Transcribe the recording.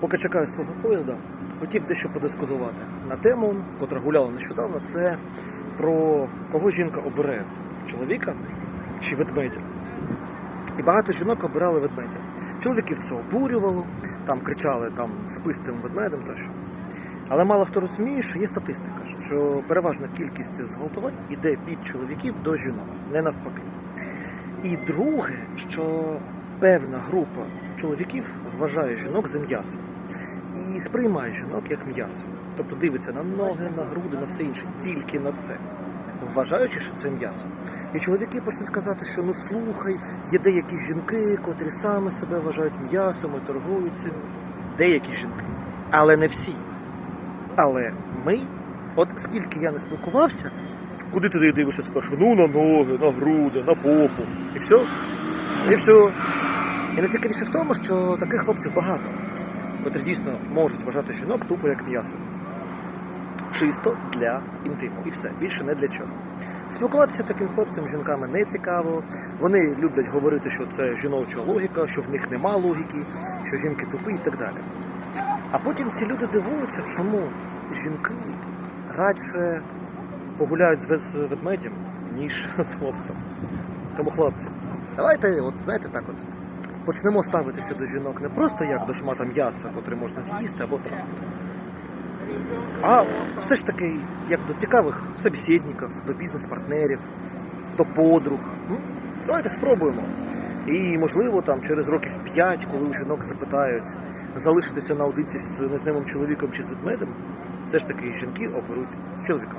Поки чекаю свого поїзда, хотів дещо подискутувати на тему, котра гуляла нещодавно, це про кого жінка обере чоловіка чи ведмедя. І багато жінок обирали ведмедя. Чоловіків це обурювало, там кричали там з тим ведмедем тощо. Але мало хто розуміє, що є статистика, що переважна кількість зґвалтувань іде від чоловіків до жінок, не навпаки. І друге, що певна група чоловіків вважає жінок за м'ясо і сприймає жінок як м'ясо. Тобто дивиться на ноги, на груди, на все інше, тільки на це, вважаючи, що це м'ясо. І чоловіки почнуть казати, що ну слухай, є деякі жінки, котрі саме себе вважають м'ясом і торгують. Деякі жінки, але не всі. Але ми, от скільки я не спілкувався, куди ти дивишся спершу? Ну на ноги, на груди, на попу. І все. І все. І найцікавіше в тому, що таких хлопців багато, котрі дійсно можуть вважати жінок тупо як м'ясо. Чисто для інтиму. І все. Більше не для чого. Спілкуватися таким хлопцям з жінками не цікаво. Вони люблять говорити, що це жіноча логіка, що в них нема логіки, що жінки тупі і так далі. А потім ці люди дивуються, чому жінки радше погуляють з ведмедем, ніж з хлопцем. Тому хлопці, давайте, от знаєте, так от почнемо ставитися до жінок не просто як до шмата м'яса, котре можна з'їсти або трахнути, а все ж таки як до цікавих собеседників, до бізнес-партнерів, до подруг. Давайте спробуємо. І можливо там через років 5, коли у жінок запитають залишитися наодинці з незнайомим чоловіком чи з ведмедем, все ж таки жінки оберуть чоловіка.